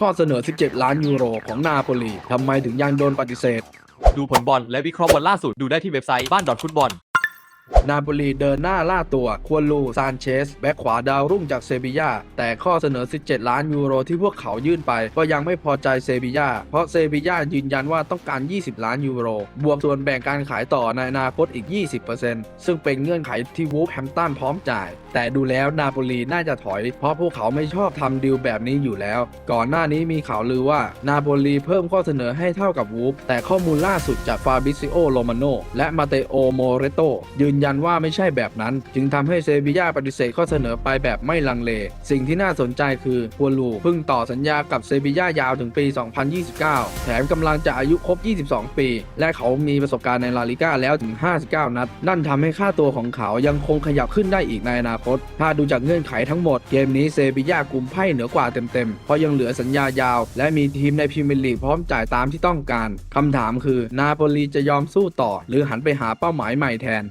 ข้อเสนอ 17 ล้านยูโรของนาโปลีทำไมถึงยังโดนปฏิเสธ ดูผลบอลและวิเคราะห์บอลล่าสุดดูได้ที่เว็บไซต์บ้านดอทฟุตบอล นาโปลีเดินหน้าล่าตัว ควลูซานเชส แบ็คขวาดาวรุ่งจากเซบียาแต่ข้อเสนอ 17 ล้านยูโรที่พวกเขายื่นไป ก็ยังไม่พอใจเซบียาเพราะเซบียายืนยันว่าต้องการ 20 ล้านยูโร บวกส่วนแบ่งการขายต่อในอนาคตอีก 20%ซึ่งเป็นเงื่อนไขที่วูฟแฮมตันพร้อมจ่าย แต่ดูแล้วนาโปลีน่าจะถอย เพราะพวกเขาไม่ชอบทำดีลแบบนี้อยู่แล้ว ก่อนหน้านี้มีข่าวลือว่านาโปลีเพิ่มข้อเสนอให้เท่ากับวูฟแต่ข้อมูลล่าสุดจากฟาบิซิโอโรมาโนและมาเตโอโมเรโตยืนยันว่าไม่ใช่แบบนั้น จึงทำให้เซบียาปฏิเสธข้อเสนอไปแบบไม่ลังเล สิ่งที่น่าสนใจคือฮัวลูเพิ่งต่อสัญญากับเซบียายาวถึงปี 2029 แถมกำลังจะอายุครบ 22 ปี และเขามีประสบการณ์ในลาลิก้าแล้วถึง 59 นัด นั่นทำให้ค่าตัวของเขายังคงขยับขึ้นได้อีกในอนาคต ถ้าดูจากเงื่อนไขทั้งหมดเกมนี้เซบียากุมไพ่เหนือกว่าเต็มๆ เพราะยังเหลือสัญญายาว และมีทีมในพรีเมียร์ลีกพร้อมจ่ายตามที่ต้องการคำถามคือนาโปลีจะยอมสู้ต่อ หรือหันไปหาเป้าหมายใหม่แทน